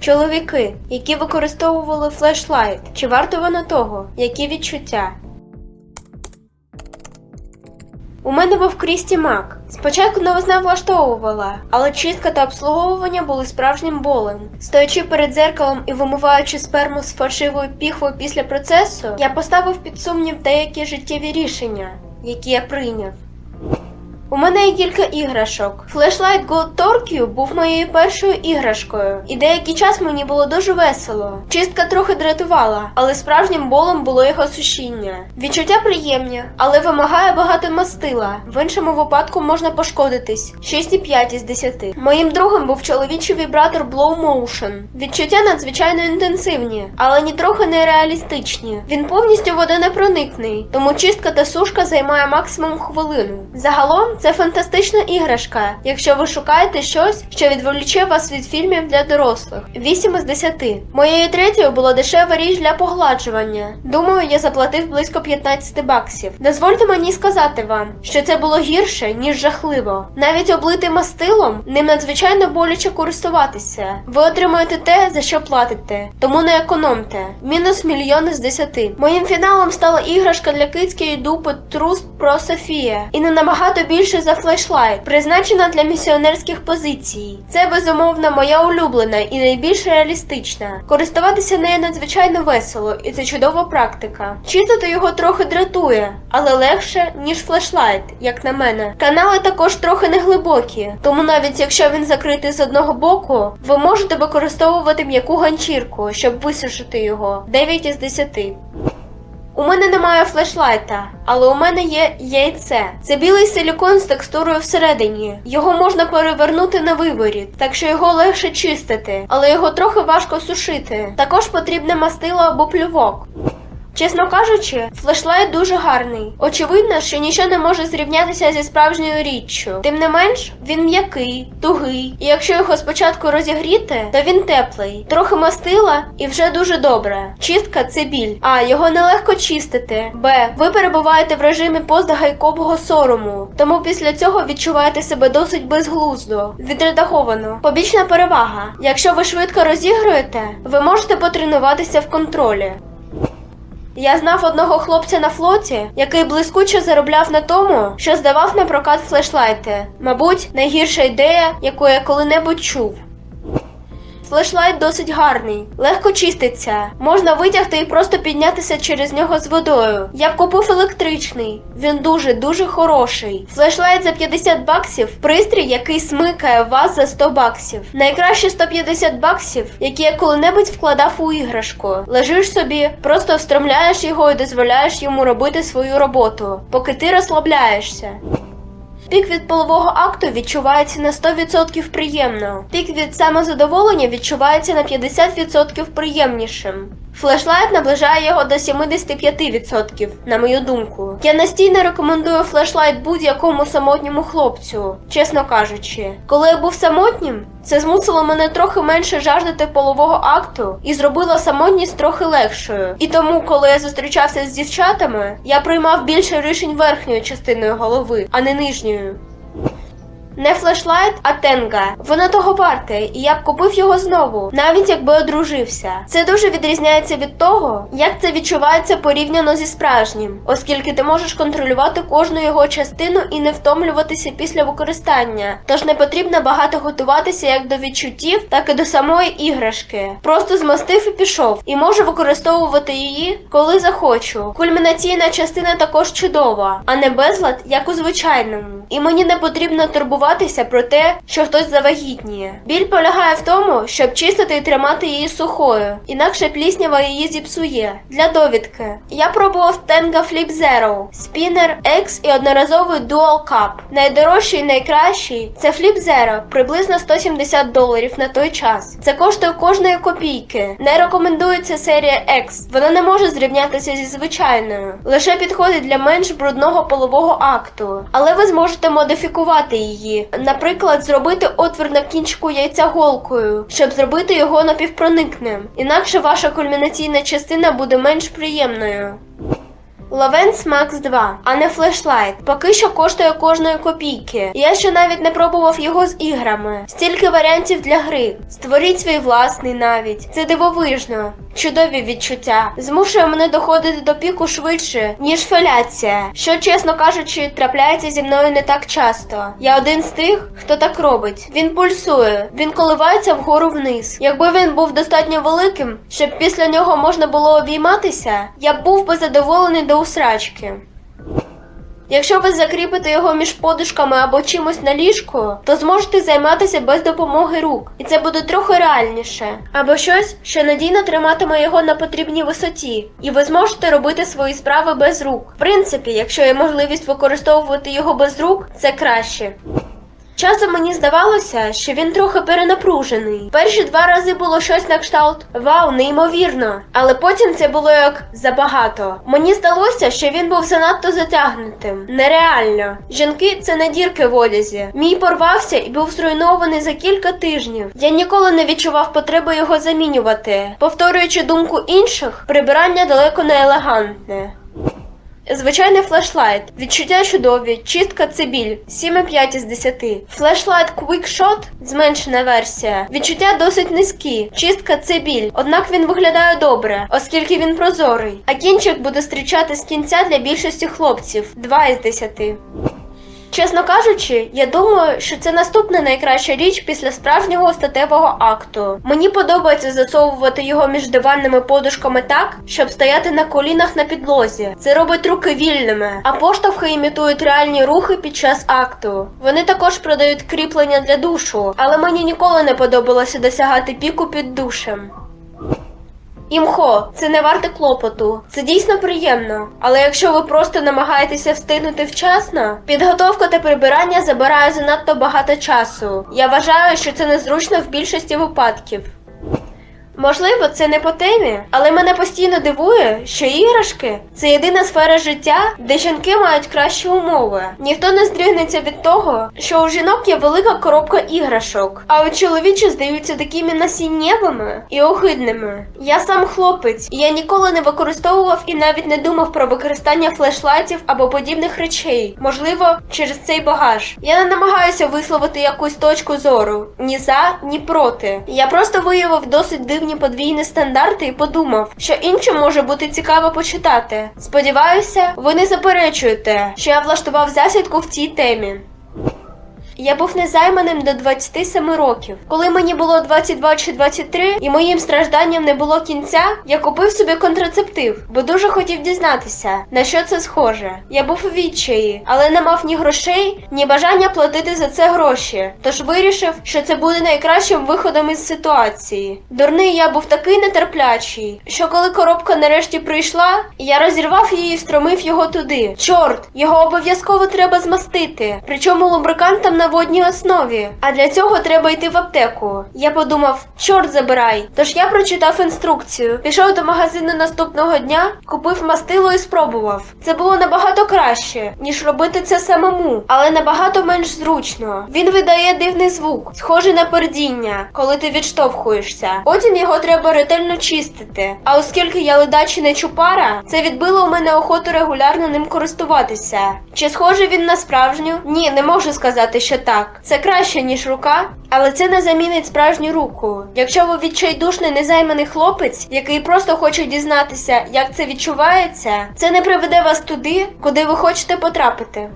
Чоловіки, які використовували флешлайт, чи варто воно того? Які відчуття? У мене був Крісті Мак. Спочатку новизна влаштовувала, але чистка та обслуговування були справжнім болем. Стоячи перед дзеркалом і вимиваючи сперму з фальшивою піхвою після процесу, я поставив під сумнів деякі життєві рішення, які я прийняв. У мене є кілька іграшок. Flashlight Gold Torque був моєю першою іграшкою, і деякий час мені було дуже весело. Чистка трохи дратувала, але справжнім болем було його сушіння. Відчуття приємні, але вимагає багато мастила. В іншому випадку можна пошкодитись. 6,5 із 10. Моїм другом був чоловічий вібратор Blow Motion. Відчуття надзвичайно інтенсивні, але нітрохи не реалістичні. Він повністю водонепроникний, тому чистка та сушка займає максимум хвилину. Загалом це фантастична іграшка, якщо ви шукаєте щось, що відволіче вас від фільмів для дорослих. 8 із 10. Моєю третьою була дешева річ для погладжування. Думаю, я заплатив близько 15 баксів. Дозвольте мені сказати вам, що це було гірше, ніж жахливо. Навіть облитий мастилом ним надзвичайно боляче користуватися. Ви отримуєте те, за що платите, тому не економте. Мінус мільйон із 10. Моїм фіналом стала іграшка для кицької дупи Trust Pro Софія. І не набагато більше за флешлайт, призначена для місіонерських позицій. Це безумовно моя улюблена і найбільш реалістична. Користуватися нею надзвичайно весело, і це чудова практика. Читати його трохи дратує, але легше, ніж флешлайт, як на мене. Канали також трохи неглибокі, тому навіть якщо він закритий з одного боку, ви можете використовувати м'яку ганчірку, щоб висушити його 9 із 10. У мене немає флешлайта, але у мене є яйце. Це білий силікон з текстурою всередині. Його можна перевернути на виворіт, так що його легше чистити, але його трохи важко сушити. Також потрібне мастило або плювок. Чесно кажучи, флешлайт дуже гарний. Очевидно, що нічого не може зрівнятися зі справжньою річчю. Тим не менш, він м'який, тугий, і якщо його спочатку розігріти, то він теплий, трохи мастила і вже дуже добре. Чистка це біль. А його нелегко чистити. Б. Ви перебуваєте в режимі постгайкового сорому, тому після цього відчуваєте себе досить безглуздо, відредаговано. Побічна перевага. Якщо ви швидко розігруєте, ви можете потренуватися в контролі. Я знав одного хлопця на флоті, який блискуче заробляв на тому, що здавав на прокат флешлайти. Мабуть, найгірша ідея, яку я коли-небудь чув. Флешлайт досить гарний, легко чиститься. Можна витягти і просто піднятися через нього з водою. Я б купив електричний. Він дуже дуже хороший. Флешлайт за 50 баксів, пристрій, який смикає вас за 100 баксів. Найкраще 150 баксів, які я коли-небудь вкладав у іграшку. Лежиш собі, просто встромляєш його і дозволяєш йому робити свою роботу, поки ти розслабляєшся. Пік від полового акту відчувається на 100% приємно. Пік від самозадоволення відчувається на 50% приємнішим. Флешлайт наближає його до 75%, на мою думку. Я настійно рекомендую флешлайт будь-якому самотньому хлопцю, чесно кажучи. Коли я був самотнім, це змусило мене трохи менше жаждати полового акту і зробило самотність трохи легшою. І тому, коли я зустрічався з дівчатами, я приймав більше рішень верхньою частиною голови, а не нижньою. Не флешлайт, а тенга. Воно того варте, і я б купив його знову, навіть якби одружився. Це дуже відрізняється від того, як це відчувається порівняно зі справжнім, оскільки ти можеш контролювати кожну його частину і не втомлюватися після використання. Тож не потрібно багато готуватися як до відчуттів, так і до самої іграшки. Просто змастив і пішов, і можу використовувати її, коли захочу. Кульмінаційна частина також чудова, а не безлад, як у звичайному. І мені не потрібно турбуватися про те, що хтось завагітніє. Біль полягає в тому, щоб чистити і тримати її сухою, інакше пліснява її зіпсує. Для довідки. Я пробував Tenga Flip Zero, Spinner X і одноразовий Dual Cup. Найдорожчий і найкращий це Flip Zero, приблизно 170 доларів на той час. Це коштує кожної копійки. Не рекомендується серія X. Вона не може зрівнятися зі звичайною. Лише підходить для менш брудного полового акту. Але ви зможете модифікувати її. Наприклад, зробити отвір на кінчику яйця голкою, щоб зробити його напівпроникним. Інакше ваша кульмінаційна частина буде менш приємною. Лавенс Макс 2, а не флешлайт. Поки що коштує кожної копійки. Я ще навіть не пробував його з іграми. Стільки варіантів для гри. Створіть свій власний навіть. Це дивовижно. Чудові відчуття. Змушує мене доходити до піку швидше, ніж феляція. Що, чесно кажучи, трапляється зі мною не так часто. Я один з тих, хто так робить. Він пульсує, він коливається вгору вниз. Якби він був достатньо великим, щоб після нього можна було обійматися, я був би задоволений до усрачки. Якщо ви закріпите його між подушками або чимось на ліжку, то зможете займатися без допомоги рук, і це буде трохи реальніше. Або щось, що надійно триматиме його на потрібній висоті, і ви зможете робити свої справи без рук. В принципі, якщо є можливість використовувати його без рук, це краще. Часом мені здавалося, що він трохи перенапружений. Перші два рази було щось на кшталт Вау, неймовірно! Але потім це було як забагато. Мені здалося, що він був занадто затягнутим. Нереально. Жінки це не дірки в одязі. Мій порвався і був зруйнований за кілька тижнів. Я ніколи не відчував потреби його замінювати. Повторюючи думку інших, прибирання далеко не елегантне. Звичайний флешлайт. Відчуття чудові, чистка це біль. 7,5 із 10. Флешлайт Quickshot зменшена версія. Відчуття досить низькі. Чистка це біль. Однак він виглядає добре, оскільки він прозорий. А кінчик буде зустрічати з кінця для більшості хлопців. 2 із 10. Чесно кажучи, я думаю, що це наступна найкраща річ після справжнього статевого акту. Мені подобається засовувати його між диванними подушками так, щоб стояти на колінах на підлозі. Це робить руки вільними, а поштовхи імітують реальні рухи під час акту. Вони також продають кріплення для душу, але мені ніколи не подобалося досягати піку під душем. Імхо, це не варте клопоту. Це дійсно приємно. Але якщо ви просто намагаєтеся встигнути вчасно, підготовка та прибирання забирає занадто багато часу. Я вважаю, що це незручно в більшості випадків. Можливо, це не по темі, але мене постійно дивує, що іграшки це єдина сфера життя, де жінки мають кращі умови. Ніхто не здригнеться від того, що у жінок є велика коробка іграшок, а у чоловічі здаються такими насіннєвими і огидними. Я сам хлопець, і я ніколи не використовував і навіть не думав про використання флешлайтів або подібних речей. Можливо, через цей багаж. Я не намагаюся висловити якусь точку зору ні за, ні проти. Я просто виявив досить дивні подвійні стандарти і подумав, що іншим може бути цікаво почитати. Сподіваюся, ви не заперечуєте, що я влаштував засідку в цій темі. Я був незайманим до 27 років. Коли мені було 22 чи 23 і моїм стражданням не було кінця, я купив собі контрацептив, бо дуже хотів дізнатися, на що це схоже. Я був у відчаї, але не мав ні грошей, ні бажання платити за це гроші. Тож вирішив, що це буде найкращим виходом із ситуації. Дурний я був такий нетерплячий, що коли коробка нарешті прийшла, я розірвав її і встромив його туди. Чорт, його обов'язково треба змастити. Причому лубрикантом на водній основі. А для цього треба йти в аптеку. Я подумав, чорт забирай. Тож я прочитав інструкцію, пішов до магазину наступного дня, купив мастило і спробував. Це було набагато краще, ніж робити це самому, але набагато менш зручно. Він видає дивний звук, схожий на пердіння, коли ти відштовхуєшся. Потім його треба ретельно чистити. А оскільки я ледачі не чупара, це відбило у мене охоту регулярно ним користуватися. Чи схожий він на справжню? Ні, не можу сказати, що так. Це краще, ніж рука, але це не замінить справжню руку. Якщо ви відчайдушний незайманий хлопець, який просто хоче дізнатися, як це відчувається, це не приведе вас туди, куди ви хочете потрапити.